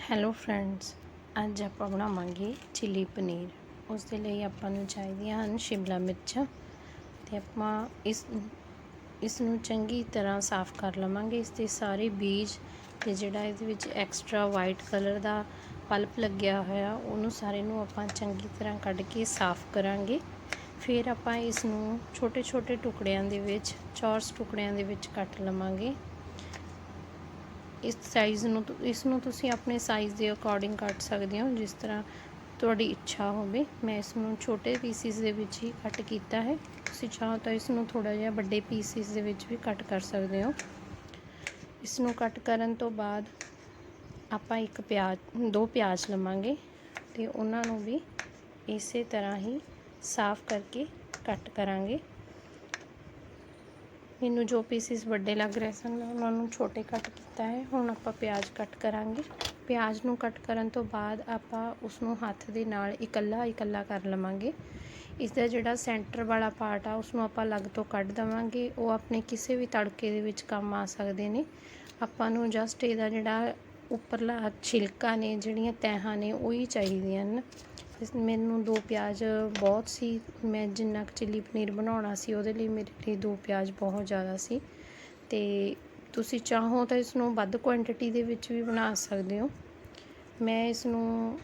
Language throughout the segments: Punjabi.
ਹੈਲੋ ਫਰੈਂਡਸ ਅੱਜ ਆਪਾਂ ਬਣਾਵਾਂਗੇ ਚਿੱਲੀ ਪਨੀਰ ਉਸ ਦੇ ਲਈ ਆਪਾਂ ਨੂੰ ਚਾਹੀਦੀਆਂ ਹਨ ਸ਼ਿਮਲਾ ਮਿਰਚਾਂ ਤੇ ਆਪਾਂ ਇਸ ਇਸ ਨੂੰ ਚੰਗੀ ਤਰ੍ਹਾਂ ਸਾਫ਼ ਕਰ ਲਵਾਂਗੇ। ਇਸ ਦੇ ਸਾਰੇ ਬੀਜ ਤੇ ਜਿਹੜਾ ਇਹਦੇ ਵਿੱਚ ਐਕਸਟਰਾ ਵਾਈਟ ਕਲਰ ਦਾ ਪਲਪ ਲੱਗਿਆ ਹੋਇਆ, ਉਹਨੂੰ ਸਾਰੇ ਨੂੰ ਆਪਾਂ ਚੰਗੀ ਤਰ੍ਹਾਂ ਕੱਢ ਕੇ ਸਾਫ਼ ਕਰਾਂਗੇ। ਫਿਰ ਆਪਾਂ ਇਸ ਨੂੰ ਛੋਟੇ ਛੋਟੇ ਟੁਕੜਿਆਂ ਦੇ ਵਿੱਚ, ਚੌਰਸ ਟੁਕੜਿਆਂ ਦੇ ਵਿੱਚ ਕੱਟ ਲਵਾਂਗੇ। ਇਸ ਸਾਈਜ਼ ਨੂੰ ਇਸ ਨੂੰ ਤੁਸੀਂ ਆਪਣੇ ਸਾਈਜ਼ ਦੇ ਅਕੋਰਡਿੰਗ ਕੱਟ ਸਕਦੇ ਹੋ, ਜਿਸ ਤਰ੍ਹਾਂ ਤੁਹਾਡੀ ਇੱਛਾ ਹੋਵੇ। ਮੈਂ ਇਸ ਨੂੰ ਛੋਟੇ ਪੀਸਿਸ ਦੇ ਵਿੱਚ ਹੀ ਕੱਟ ਕੀਤਾ ਹੈ। ਤੁਸੀਂ ਚਾਹੋ ਤਾਂ ਇਸ ਨੂੰ ਥੋੜਾ ਜਿਹਾ ਵੱਡੇ ਪੀਸਿਸ ਦੇ ਵਿੱਚ ਵੀ ਕੱਟ ਕਰ ਸਕਦੇ ਹੋ। ਇਸ ਨੂੰ ਕੱਟ ਕਰਨ ਤੋਂ ਬਾਅਦ ਆਪਾਂ ਇੱਕ ਪਿਆਜ਼, ਦੋ ਪਿਆਜ਼ ਲਵਾਂਗੇ ਤੇ ਉਹਨਾਂ ਨੂੰ ਵੀ ਇਸੇ ਤਰ੍ਹਾਂ ਹੀ ਸਾਫ਼ ਕਰਕੇ ਕੱਟ ਕਰਾਂਗੇ। ਮੈਨੂੰ ਜੋ ਪੀਸਿਸ ਵੱਡੇ ਲੱਗ ਰਹੇ ਸਨ, ਮੈਂ ਉਹਨਾਂ ਨੂੰ ਛੋਟੇ ਕੱਟ ਕੀਤਾ ਹੈ। ਹੁਣ ਆਪਾਂ ਪਿਆਜ਼ ਕੱਟ ਕਰਾਂਗੇ। ਪਿਆਜ਼ ਨੂੰ ਕੱਟ ਕਰਨ ਤੋਂ ਬਾਅਦ ਆਪਾਂ ਉਸ ਨੂੰ ਹੱਥ ਦੇ ਨਾਲ ਇਕੱਲਾ ਇਕੱਲਾ ਕਰ ਲਵਾਂਗੇ। ਇਸ ਦਾ ਜਿਹੜਾ ਸੈਂਟਰ ਵਾਲਾ ਪਾਰਟ ਆ ਉਸ ਨੂੰ ਆਪਾਂ ਅਲੱਗ ਤੋਂ ਕੱਢ ਦਵਾਂਗੇ। ਉਹ ਆਪਣੇ ਕਿਸੇ ਵੀ ਤੜਕੇ ਦੇ ਵਿੱਚ ਕੰਮ ਆ ਸਕਦੇ ਨੇ। ਆਪਾਂ ਨੂੰ ਜਸਟ ਇਹਦਾ ਜਿਹੜਾ ਉੱਪਰਲਾ ਛਿਲਕਾ ਨੇ, ਜਿਹੜੀਆਂ ਤਹਿਾਂ ਨੇ, ਉਹ ਹੀ ਚਾਹੀਦੀਆਂ ਹਨ। ਇਸ ਮੈਨੂੰ ਦੋ ਪਿਆਜ਼ ਬਹੁਤ ਸੀ। ਮੈਂ ਜਿੰਨਾ ਕੁ ਚਿੱਲੀ ਪਨੀਰ ਬਣਾਉਣਾ ਸੀ, ਉਹਦੇ ਲਈ ਮੇਰੇ ਲਈ ਦੋ ਪਿਆਜ਼ ਬਹੁਤ ਜ਼ਿਆਦਾ ਸੀ। ਤੇ ਤੁਸੀਂ ਚਾਹੋ ਤਾਂ ਇਸ ਨੂੰ ਵੱਧ ਕੁਆਂਟੀਟੀ ਦੇ ਵਿੱਚ ਵੀ ਬਣਾ ਸਕਦੇ ਹੋ। ਮੈਂ ਇਸ ਨੂੰ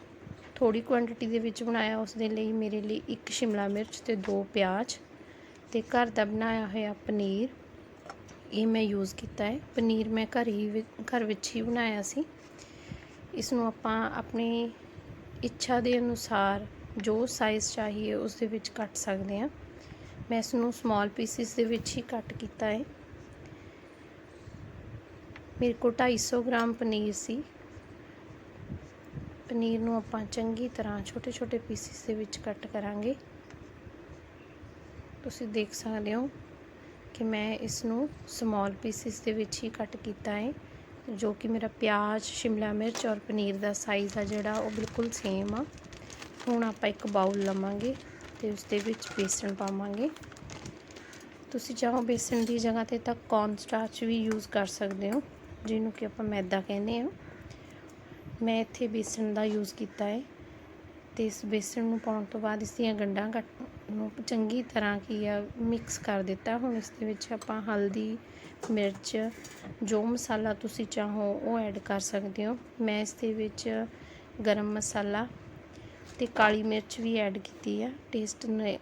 ਥੋੜੀ ਕੁਆਂਟੀਟੀ ਦੇ ਵਿੱਚ ਬਣਾਇਆ ਉਸ ਦੇ ਲਈ ਮੇਰੇ ਲਈ ਇੱਕ ਸ਼ਿਮਲਾ ਮਿਰਚ ਤੇ ਦੋ ਪਿਆਜ਼। ਤੇ ਘਰ ਦਾ ਬਣਾਇਆ ਹੋਇਆ ਪਨੀਰ, ਇਹ ਮੈਂ ਯੂਜ਼ ਕੀਤਾ ਹੈ। ਪਨੀਰ ਮੈਂ ਘਰ ਹੀ ਵਿ- ਘਰ ਵਿੱਚ ਹੀ ਬਣਾਇਆ ਸੀ। ਇਸ ਨੂੰ ਆਪਾਂ ਆਪਣੇ ਇੱਛਾ ਦੇ ਅਨੁਸਾਰ ਜੋ ਸਾਈਜ਼ ਚਾਹੀਏ ਉਸ ਦੇ ਵਿੱਚ ਕੱਟ ਸਕਦੇ ਹਾਂ। ਮੈਂ ਇਸ ਨੂੰ ਸਮਾਲ ਪੀਸਿਸ ਦੇ ਵਿੱਚ ਹੀ ਕੱਟ ਕੀਤਾ ਹੈ। ਮੇਰੇ ਕੋਲ 250 ਗ੍ਰਾਮ ਪਨੀਰ ਸੀ। ਪਨੀਰ ਨੂੰ ਆਪਾਂ ਚੰਗੀ ਤਰ੍ਹਾਂ ਛੋਟੇ ਛੋਟੇ ਪੀਸਿਸ ਦੇ ਵਿੱਚ ਕੱਟ ਕਰਾਂਗੇ। ਤੁਸੀਂ ਦੇਖ ਸਕਦੇ ਹੋ ਕਿ ਮੈਂ ਇਸ ਨੂੰ ਸਮਾਲ ਪੀਸਿਸ ਦੇ ਵਿੱਚ ਹੀ ਕੱਟ ਕੀਤਾ ਹੈ। ਜੋ ਕਿ ਮੇਰਾ ਪਿਆਜ਼, ਸ਼ਿਮਲਾ ਮਿਰਚ ਔਰ ਪਨੀਰ ਦਾ ਸਾਈਜ਼ ਆ ਜਿਹੜਾ ਉਹ ਬਿਲਕੁਲ ਸੇਮ ਆ। ਹੁਣ ਆਪਾਂ ਇੱਕ ਬਾਉਲ ਲਵਾਂਗੇ ਤੇ ਉਸ ਦੇ ਵਿੱਚ ਬੇਸਣ ਪਾਵਾਂਗੇ। ਤੁਸੀਂ ਚਾਹੋ ਬੇਸਣ ਦੀ ਜਗ੍ਹਾ ਤੇ ਤਾਂ ਕੌਰਨ ਸਟਾਰਚ ਵੀ ਯੂਜ਼ ਕਰ ਸਕਦੇ ਹੋ, ਜਿਹਨੂੰ ਕਿ ਆਪਾਂ ਮੈਦਾ ਕਹਿੰਦੇ ਹਾਂ। ਮੈਂ ਇੱਥੇ ਬੇਸਣ ਦਾ ਯੂਜ਼ ਕੀਤਾ ਹੈ ਤੇ ਇਸ ਬੇਸਣ ਨੂੰ ਪਾਉਣ ਤੋਂ ਬਾਅਦ ਇਸ ਦੀਆਂ ਗੰਢਾਂ ਕੱਟ ਨੂੰ ਚੰਗੀ ਤਰ੍ਹਾਂ ਕੀ ਆ ਮਿਕਸ ਕਰ ਦਿੱਤਾ। ਹੁਣ ਇਸ ਦੇ ਵਿੱਚ ਆਪਾਂ ਹਲਦੀ, ਮਿਰਚ, ਜੋ ਮਸਾਲਾ ਤੁਸੀਂ ਚਾਹੋ ਉਹ ਐਡ ਕਰ ਸਕਦੇ ਹੋ। ਮੈਂ ਇਸ ਦੇ ਵਿੱਚ ਗਰਮ ਮਸਾਲਾ ਤੇ ਕਾਲੀ ਮਿਰਚ ਵੀ ਐਡ ਕੀਤੀ ਆ। ਟੇਸਟ ਨੇ,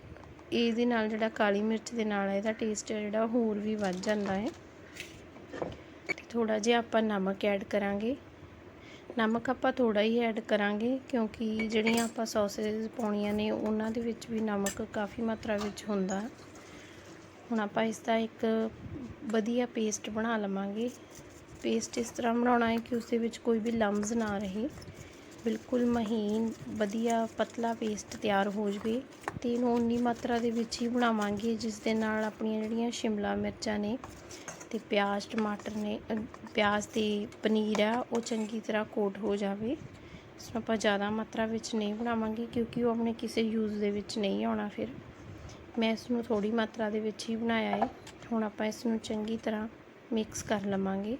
ਇਹਦੇ ਨਾਲ ਜਿਹੜਾ ਕਾਲੀ ਮਿਰਚ ਦੇ ਨਾਲ ਇਹਦਾ ਟੇਸਟ ਜਿਹੜਾ ਹੋਰ ਵੀ ਵੱਧ ਜਾਂਦਾ ਹੈ। ਤੇ ਥੋੜਾ ਜਿਹਾ ਆਪਾਂ ਨਮਕ ਐਡ ਕਰਾਂਗੇ। ਨਮਕ ਆਪਾਂ ਥੋੜਾ ਹੀ ਐਡ ਕਰਾਂਗੇ ਕਿਉਂਕਿ ਜਿਹੜੀਆਂ ਆਪਾਂ ਸੌਸੇਸ ਪਾਉਣੀਆਂ ਨੇ ਉਹਨਾਂ ਦੇ ਵਿੱਚ ਵੀ ਨਮਕ ਕਾਫੀ ਮਾਤਰਾ ਵਿੱਚ ਹੁੰਦਾ। ਹੁਣ ਆਪਾਂ ਇਸ ਦਾ ਇੱਕ ਵਧੀਆ ਪੇਸਟ ਬਣਾ ਲਵਾਂਗੇ। ਪੇਸਟ ਇਸ ਤਰ੍ਹਾਂ ਬਣਾਉਣਾ ਹੈ ਕਿ ਉਸ ਦੇ ਵਿੱਚ ਕੋਈ ਵੀ ਲੰਬਸ ਨਾ ਰਹੇ। ਬਿਲਕੁਲ ਮਹੀਨ, ਵਧੀਆ, ਪਤਲਾ ਪੇਸਟ ਤਿਆਰ ਹੋ ਜਵੇ ਅਤੇ ਇਹਨੂੰ ਉਨੀ ਮਾਤਰਾ ਦੇ ਵਿੱਚ ਹੀ ਬਣਾਵਾਂਗੇ, ਜਿਸ ਦੇ ਨਾਲ ਆਪਣੀਆਂ ਜਿਹੜੀਆਂ ਸ਼ਿਮਲਾ ਮਿਰਚਾਂ ਨੇ ਅਤੇ ਪਿਆਜ਼, ਟਮਾਟਰ ਨੇ ਪਿਆਜ਼ ਤੇ ਪਨੀਰ ਆ, ਉਹ ਚੰਗੀ ਤਰ੍ਹਾਂ ਕੋਟ ਹੋ ਜਾਵੇ। ਇਸ ਨੂੰ ਆਪਾਂ ਜ਼ਿਆਦਾ ਮਾਤਰਾ ਵਿੱਚ ਨਹੀਂ ਬਣਾਵਾਂਗੇ, ਕਿਉਂਕਿ ਉਹ ਆਪਣੇ ਕਿਸੇ ਯੂਜ਼ ਦੇ ਵਿੱਚ ਨਹੀਂ ਆਉਣਾ ਫਿਰ। ਮੈਂ ਇਸ ਨੂੰ ਥੋੜੀ ਮਾਤਰਾ ਦੇ ਵਿੱਚ ਹੀ ਬਣਾਇਆ ਹੈ ਹੁਣ ਆਪਾਂ ਇਸ ਨੂੰ ਚੰਗੀ ਤਰ੍ਹਾਂ ਮਿਕਸ ਕਰ ਲਵਾਂਗੇ।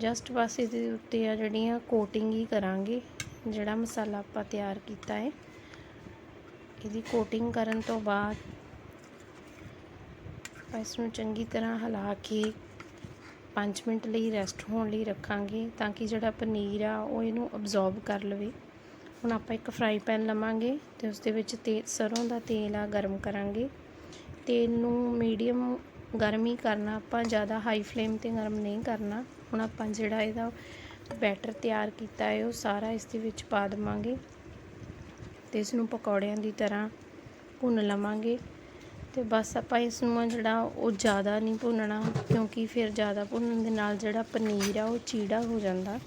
ਜਸਟ ਬਸ ਇਹਦੇ ਉੱਤੇ ਆ ਜਿਹੜੀਆਂ ਕੋਟਿੰਗ ਹੀ ਕਰਾਂਗੇ, ਜਿਹੜਾ ਮਸਾਲਾ ਆਪਾਂ ਤਿਆਰ ਕੀਤਾ ਹੈ। ਇਹਦੀ ਕੋਟਿੰਗ ਕਰਨ ਤੋਂ ਬਾਅਦ ਆਪਾਂ ਇਸ ਨੂੰ ਚੰਗੀ ਤਰ੍ਹਾਂ ਹਿਲਾ ਕੇ 5 ਮਿੰਟ ਲਈ ਰੈਸਟ ਹੋਣ ਲਈ ਰੱਖਾਂਗੇ ਤਾਂ ਕਿ ਜਿਹੜਾ ਪਨੀਰ ਆ ਉਹ ਇਹਨੂੰ ਅਬਜ਼ੌਰਬ ਕਰ ਲਵੇ। ਹੁਣ ਆਪਾਂ ਇੱਕ ਫਰਾਈ ਪੈਨ ਲਵਾਂਗੇ ਤੇ ਉਸ ਦੇ ਵਿੱਚ ਤੇ ਸਰੋਂ ਦਾ ਤੇਲ ਆ ਗਰਮ ਕਰਾਂਗੇ। ਤੇਲ ਨੂੰ ਮੀਡੀਅਮ ਗਰਮ ਹੀ ਕਰਨਾ, ਆਪਾਂ ਜ਼ਿਆਦਾ ਹਾਈ ਫਲੇਮ ਤੇ ਗਰਮ ਨਹੀਂ ਕਰਨਾ। ਹੁਣ ਆਪਾਂ ਜਿਹੜਾ ਇਹਦਾ ਬੈਟਰ ਤਿਆਰ ਕੀਤਾ ਹੈ, ਉਹ ਸਾਰਾ ਇਸ ਦੇ ਵਿੱਚ ਪਾ ਦੇਵਾਂਗੇ ਤੇ ਇਸ ਨੂੰ ਪਕੌੜਿਆਂ ਦੀ ਤਰ੍ਹਾਂ ਭੁੰਨ ਲਵਾਂਗੇ ਤੇ ਬਸ ਆਪਾਂ ਇਸ ਨੂੰ ਆ ਜਿਹੜਾ ਉਹ ਜ਼ਿਆਦਾ ਨਹੀਂ ਭੁੰਨਣਾ, ਕਿਉਂਕਿ ਫਿਰ ਜ਼ਿਆਦਾ ਭੁੰਨਣ ਦੇ ਨਾਲ ਜਿਹੜਾ ਪਨੀਰ ਆ, ਉਹ ਚੀੜਾ ਹੋ ਜਾਂਦਾ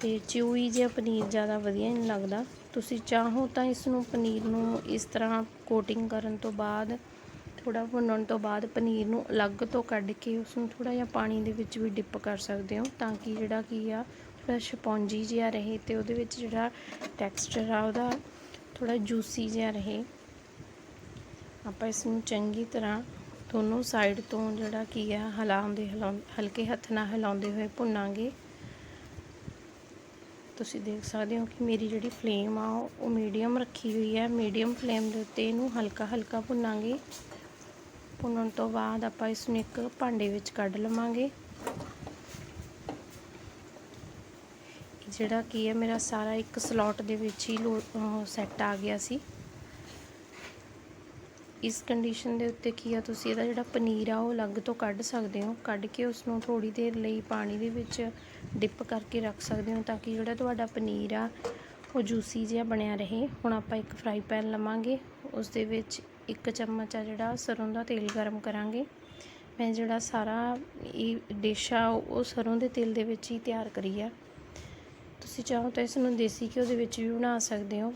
ਤੇ ਚਿਊਈ ਜਿਹਾ ਪਨੀਰ ਜ਼ਿਆਦਾ ਵਧੀਆ ਨਹੀਂ ਲੱਗਦਾ। ਤੁਸੀਂ ਚਾਹੋ ਤਾਂ ਇਸ ਨੂੰ ਪਨੀਰ ਨੂੰ ਇਸ ਤਰ੍ਹਾਂ ਕੋਟਿੰਗ ਕਰਨ ਤੋਂ ਬਾਅਦ ਥੋੜ੍ਹਾ ਭੁੰਨਣ ਤੋਂ ਬਾਅਦ ਪਨੀਰ ਨੂੰ ਅਲੱਗ ਤੋਂ ਕੱਢ ਕੇ ਉਸ ਨੂੰ ਥੋੜਾ ਜਿਹਾ ਪਾਣੀ ਦੇ ਵਿੱਚ ਵੀ ਡਿਪ ਕਰ ਸਕਦੇ ਹੋ ਤਾਂ ਕਿ ਜਿਹੜਾ ਕੀ ਆ, ਥੋੜ੍ਹਾ ਸਪੌਂਜੀ ਜਿਹਾ ਰਹੇ ਅਤੇ ਉਹਦੇ ਵਿੱਚ ਜਿਹੜਾ ਟੈਕਸਚਰ ਆ ਉਹਦਾ ਥੋੜ੍ਹਾ ਜੂਸੀ ਜਿਹਾ ਰਹੇ। ਆਪਾਂ ਇਸ ਨੂੰ ਚੰਗੀ ਤਰ੍ਹਾਂ ਦੋਨੋਂ ਸਾਈਡ ਤੋਂ ਜਿਹੜਾ ਕੀ ਆ, ਹਿਲਾਉਂਦੇ, ਹਿਲਾਉਂ, ਹਲਕੇ ਹੱਥ ਨਾਲ ਹਿਲਾਉਂਦੇ ਹੋਏ ਭੁੰਨਾਂਗੇ। ਤੁਸੀਂ ਦੇਖ ਸਕਦੇ ਹੋ ਕਿ ਮੇਰੀ ਜਿਹੜੀ ਫਲੇਮ ਆ, ਉਹ ਮੀਡੀਅਮ ਰੱਖੀ ਹੋਈ ਹੈ ਮੀਡੀਅਮ ਫਲੇਮ ਦੇ ਉੱਤੇ ਇਹਨੂੰ ਹਲਕਾ ਹਲਕਾ ਭੁੰਨਾਂਗੇ। ਭੁੰਨਣ ਤੋਂ ਬਾਅਦ ਆਪਾਂ ਇਸ ਨੂੰ ਇੱਕ ਭਾਂਡੇ ਵਿੱਚ ਕੱਢ ਲਵਾਂਗੇ। ਜਿਹੜਾ ਕੀ ਹੈ, ਮੇਰਾ ਸਾਰਾ ਇੱਕ ਸਲੋਟ ਦੇ ਵਿੱਚ ਹੀ ਸੈੱਟ ਆ ਗਿਆ ਸੀ। ਇਸ ਕੰਡੀਸ਼ਨ ਦੇ ਉੱਤੇ ਕੀ ਆ, ਤੁਸੀਂ ਇਹਦਾ ਜਿਹੜਾ ਪਨੀਰ ਆ, ਉਹ ਅਲੱਗ ਤੋਂ ਕੱਢ ਸਕਦੇ ਹੋ। ਕੱਢ ਕੇ ਉਸ ਨੂੰ ਥੋੜੀ ਦੇਰ ਲਈ ਪਾਣੀ ਦੇ ਵਿੱਚ ਡਿਪ ਕਰਕੇ ਰੱਖ ਸਕਦੇ ਹੋ, ਤਾਂ ਕਿ ਜਿਹੜਾ ਤੁਹਾਡਾ ਪਨੀਰ ਆ, ਉਹ ਜੂਸੀ ਜਿਹਾ ਬਣਿਆ ਰਹੇ। ਹੁਣ ਆਪਾਂ ਇੱਕ ਫਰਾਈ ਪੈਨ ਲਵਾਂਗੇ। ਉਸ ਦੇ ਵਿੱਚ ਇੱਕ ਚਮਚ ਆ ਜਿਹੜਾ ਸਰੋਂ ਦਾ ਤੇਲ ਗਰਮ ਕਰਾਂਗੇ। ਮੈਂ ਜਿਹੜਾ ਸਾਰਾ ਇਹ ਡਿਸ਼ ਆ, ਉਹ ਸਰੋਂ ਦੇ ਤੇਲ ਦੇ ਵਿੱਚ ਹੀ ਤਿਆਰ ਕਰੀ ਆ। ਤੁਸੀਂ ਚਾਹੋ ਤਾਂ ਇਸ ਨੂੰ ਦੇਸੀ ਘਿਓ ਦੇ ਵਿੱਚ ਵੀ ਬਣਾ ਸਕਦੇ ਹੋ।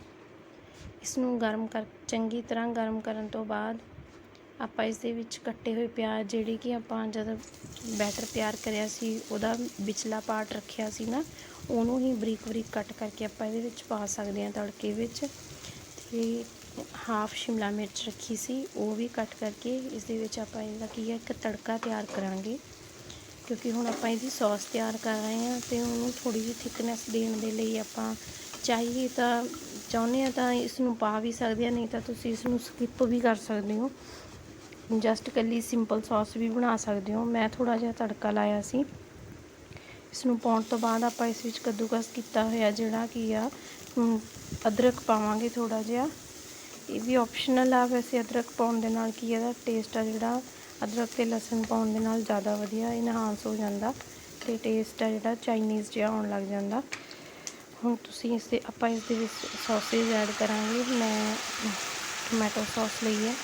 ਇਸ ਨੂੰ ਗਰਮ ਕਰ, ਚੰਗੀ ਤਰ੍ਹਾਂ ਗਰਮ ਕਰਨ ਤੋਂ ਬਾਅਦ ਆਪਾਂ ਇਸ ਦੇ ਵਿੱਚ ਕੱਟੇ ਹੋਏ ਪਿਆਜ਼, ਜਿਹੜੇ ਕਿ ਆਪਾਂ ਜਦ ਬੈਟਰ ਤਿਆਰ ਕਰਿਆ ਸੀ, ਉਹਦਾ ਵਿਚਲਾ ਪਾਰਟ ਰੱਖਿਆ ਸੀ ਨਾ, ਉਹਨੂੰ ਹੀ ਬਰੀਕ ਬਰੀਕ ਕੱਟ ਕਰਕੇ ਆਪਾਂ ਇਹਦੇ ਵਿੱਚ ਪਾ ਸਕਦੇ ਹਾਂ ਤੜਕੇ ਵਿੱਚ। ਤੇ ਹਾਫ ਸ਼ਿਮਲਾ ਮਿਰਚ ਰੱਖੀ ਸੀ, ਉਹ ਵੀ ਕੱਟ ਕਰਕੇ ਇਸ ਦੇ ਵਿੱਚ ਆਪਾਂ ਇਹਦਾ ਕੀ ਹੈ, ਇੱਕ ਤੜਕਾ ਤਿਆਰ ਕਰਾਂਗੇ। ਕਿਉਂਕਿ ਹੁਣ ਆਪਾਂ ਇਹਦੀ ਸੌਸ ਤਿਆਰ ਕਰ ਰਹੇ ਹਾਂ ਤੇ ਉਹਨੂੰ ਥੋੜੀ ਜਿਹੀ ਥਿਕਨੈਸ ਦੇਣ ਦੇ ਲਈ ਆਪਾਂ ਚਾਹੀਏ ਤਾਂ ਚਾਹੁੰਦੇ ਆ ਤਾਂ ਇਸ ਨੂੰ ਪਾ ਵੀ ਸਕਦੇ ਆ ਨਹੀਂ ਤਾਂ ਤੁਸੀਂ ਇਸ ਨੂੰ ਸਕਿਪ ਵੀ ਕਰ ਸਕਦੇ ਹੋ। ਜਸਟ ਕੱਲੀ ਸਿੰਪਲ ਸੌਸ ਵੀ ਬਣਾ ਸਕਦੇ ਹੋ। ਮੈਂ ਥੋੜਾ ਜਿਹਾ ਤੜਕਾ ਲਾਇਆ ਸੀ। ਇਸ ਨੂੰ ਪਾਉਣ ਤੋਂ ਬਾਅਦ ਆਪਾਂ ਇਸ ਵਿੱਚ ਕੱਦੂਕਸ ਕੀਤਾ ਹੋਇਆ ਜਿਹੜਾ ਕੀ ਆ ਅਦਰਕ ਪਾਵਾਂਗੇ ਥੋੜਾ ਜਿਹਾ। ਇਹ ਵੀ ਆਪਸ਼ਨਲ ਆ, ਵੈਸੇ ਅਦਰਕ ਪਾਉਣ ਦੇ ਨਾਲ ਕੀ ਇਹਦਾ ਟੇਸਟ ਆ ਜਿਹੜਾ, ਅਦਰਕ ਤੇ ਲਸਣ ਪਾਉਣ ਦੇ ਨਾਲ ਜ਼ਿਆਦਾ ਵਧੀਆ ਇਨਹਾਂਸ ਹੋ ਜਾਂਦਾ ਤੇ ਟੇਸਟ ਆ ਜਿਹੜਾ ਚਾਈਨੀਜ਼ ਜਿਹਾ ਆਉਣ ਲੱਗ ਜਾਂਦਾ। ਹੁਣ ਤੁਸੀਂ ਇਸ ਦੇ ਆਪਾਂ ਇਸ ਦੇ ਵਿੱਚ ਸੌਸੇਜ ਐਡ ਕਰਾਂਗੇ, ਮੈਂ ਟੋਮੈਟੋ ਸੌਸ ਲਈ ਹੈ।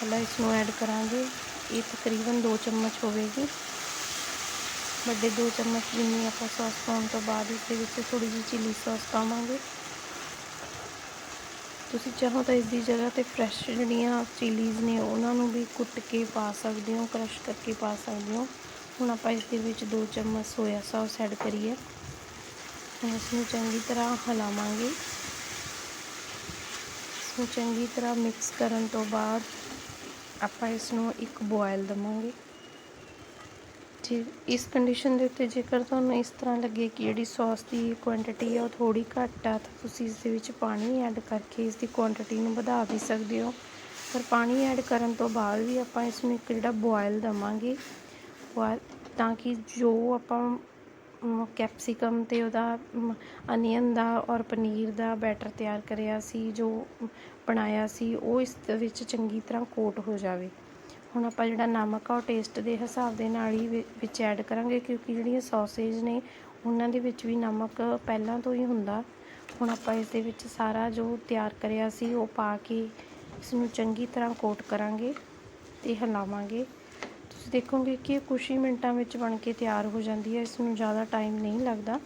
ਪਹਿਲਾਂ ਇਸ ਨੂੰ ਐਡ ਕਰਾਂਗੇ, ਇਹ ਤਕਰੀਬਨ 2 ਚਮਚ ਹੋਵੇਗੀ। ਵੱਡੇ 2 ਚਮਚ ਜਿੰਨੀ ਆਪਾਂ ਸੌਸ ਪਾਉਣ ਤੋਂ ਬਾਅਦ ਇਸ ਦੇ ਵਿੱਚ ਥੋੜੀ ਜਿਹੀ ਚਿੱਲੀ ਸੌਸ ਪਾਵਾਂਗੇ। ਤੁਸੀਂ ਚਾਹੋ ਤਾਂ ਇਸ ਦੀ ਜਗ੍ਹਾ ਤੇ ਫਰੈਸ਼ ਜਿਹੜੀਆਂ ਚਿਲੀਜ਼ ਨੇ, ਉਹਨਾਂ ਨੂੰ ਵੀ ਕੁੱਟ ਕੇ ਪਾ ਸਕਦੇ ਹੋ ਕ੍ਰਸ਼ ਕਰਕੇ ਪਾ ਸਕਦੇ ਹੋ। ਹੁਣ ਆਪਾਂ ਇਸ ਦੇ ਵਿੱਚ 2 ਚਮਚ ਸੋਇਆ ਸੌਸ ਐਡ ਕਰੀਏ। ਇਸ ਨੂੰ ਚੰਗੀ ਤਰ੍ਹਾਂ ਹਿਲਾਵਾਂਗੇ। ਇਸ ਨੂੰ ਚੰਗੀ ਤਰ੍ਹਾਂ ਮਿਕਸ ਕਰਨ ਤੋਂ ਬਾਅਦ ਆਪਾਂ ਇਸ ਨੂੰ ਇੱਕ ਬੋਇਲ ਦਵਾਂਗੇ। ਜੇ, ਇਸ ਕੰਡੀਸ਼ਨ ਦੇ ਉੱਤੇ ਜੇਕਰ ਤੁਹਾਨੂੰ ਇਸ ਤਰ੍ਹਾਂ ਲੱਗੇ ਕਿ ਜਿਹੜੀ ਸੌਸ ਦੀ ਕੁਆਂਟੀਟੀ ਆ ਉਹ ਥੋੜੀ ਘੱਟ ਆ, ਤਾਂ ਤੁਸੀਂ ਇਸ ਦੇ ਵਿੱਚ ਪਾਣੀ ਐਡ ਕਰਕੇ ਇਸ ਦੀ ਕੁਆਂਟੀਟੀ ਨੂੰ ਵਧਾ ਵੀ ਸਕਦੇ ਹੋ। ਪਰ ਪਾਣੀ ਐਡ ਕਰਨ ਤੋਂ ਬਾਅਦ ਵੀ ਆਪਾਂ ਇਸ ਨੂੰ ਇੱਕ ਜਿਹੜਾ ਬੋਇਲ ਦਵਾਂਗੇ ਬੋਇਲ ਤਾਂ ਕਿ ਜੋ ਆਪਾਂ ਕੈਪਸਿਕਮ ਤੇ ਉਹਦਾ ਅਨੀਅਨ ਦਾ ਔਰ ਪਨੀਰ ਦਾ ਬੈਟਰ ਤਿਆਰ ਕਰਿਆ ਸੀ, ਜੋ ਬਣਾਇਆ ਸੀ, ਉਹ ਇਸ ਦੇ ਵਿੱਚ ਚੰਗੀ ਤਰ੍ਹਾਂ ਕੋਟ ਹੋ ਜਾਵੇ। ਹੁਣ ਆਪਾਂ ਜਿਹੜਾ ਨਮਕ ਆ ਉਹ ਟੇਸਟ ਦੇ ਹਿਸਾਬ ਦੇ ਨਾਲ ਹੀ ਵਿੱਚ ਐਡ ਕਰਾਂਗੇ ਕਿਉਂਕਿ ਜਿਹੜੀਆਂ ਸੌਸੇਜ ਨੇ, ਉਹਨਾਂ ਦੇ ਵਿੱਚ ਵੀ ਨਮਕ ਪਹਿਲਾਂ ਤੋਂ ਹੀ ਹੁੰਦਾ। ਹੁਣ ਆਪਾਂ ਇਸ ਦੇ ਵਿੱਚ ਸਾਰਾ ਜੋ ਤਿਆਰ ਕਰਿਆ ਸੀ, ਉਹ ਪਾ ਕੇ ਇਸ ਨੂੰ ਚੰਗੀ ਤਰ੍ਹਾਂ ਕੋਟ ਕਰਾਂਗੇ ਤੇ ਹਿਲਾਵਾਂਗੇ। ਤੁਸੀਂ ਦੇਖੋਗੇ ਕਿ ਇਹ ਕੁਝ ਹੀ ਮਿੰਟਾਂ ਵਿੱਚ ਬਣ ਕੇ ਤਿਆਰ ਹੋ ਜਾਂਦੀ ਹੈ, ਇਸ ਨੂੰ ਜ਼ਿਆਦਾ ਟਾਈਮ ਨਹੀਂ ਲੱਗਦਾ।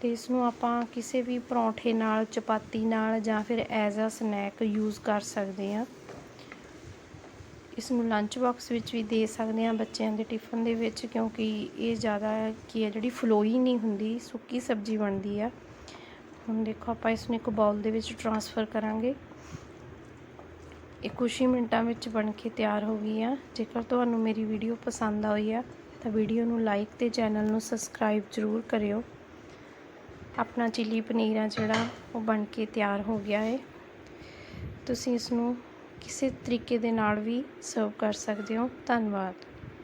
ਤੇ ਇਸ ਨੂੰ ਆਪਾਂ ਕਿਸੇ ਵੀ ਪਰੌਂਠੇ ਨਾਲ, ਚਪਾਤੀ ਨਾਲ ਜਾਂ ਫਿਰ ਐਜ਼ ਅ ਸਨੈਕ ਯੂਜ਼ ਕਰ ਸਕਦੇ ਹਾਂ। ਇਸ ਨੂੰ ਲੰਚ ਬਾਕਸ ਵਿੱਚ ਵੀ ਦੇ ਸਕਦੇ ਹਾਂ ਬੱਚਿਆਂ ਦੇ ਟਿਫਨ ਦੇ ਵਿੱਚ, ਕਿਉਂਕਿ ਇਹ ਜ਼ਿਆਦਾ ਕੀ ਹੈ ਜਿਹੜੀ ਫਲੋਈ ਨਹੀਂ ਹੁੰਦੀ, ਸੁੱਕੀ ਸਬਜ਼ੀ ਬਣਦੀ ਆ। ਹੁਣ ਦੇਖੋ ਆਪਾਂ ਇਸ ਨੂੰ ਇੱਕ ਬਾਉਲ ਦੇ ਵਿੱਚ ਟਰਾਂਸਫਰ ਕਰਾਂਗੇ। ਇਹ ਕੁਝ ਹੀ ਮਿੰਟਾਂ ਵਿੱਚ ਬਣ ਕੇ ਤਿਆਰ ਹੋ ਗਈ ਆ। ਜੇਕਰ ਤੁਹਾਨੂੰ ਮੇਰੀ ਵੀਡੀਓ ਪਸੰਦ ਆਈ ਆ, ਤਾਂ ਵੀਡੀਓ ਨੂੰ ਲਾਈਕ ਤੇ ਚੈਨਲ ਨੂੰ ਸਬਸਕ੍ਰਾਈਬ ਜ਼ਰੂਰ ਕਰਿਓ। ਆਪਣਾ ਚਿੱਲੀ ਪਨੀਰ ਆ ਜਿਹੜਾ, ਉਹ ਬਣ ਕੇ ਤਿਆਰ ਹੋ ਗਿਆ ਹੈ ਤੁਸੀਂ ਇਸ ਨੂੰ ਕਿਸੇ ਤਰੀਕੇ ਦੇ ਨਾਲ ਵੀ ਸਰਵ ਕਰ ਸਕਦੇ ਹੋ। ਧੰਨਵਾਦ।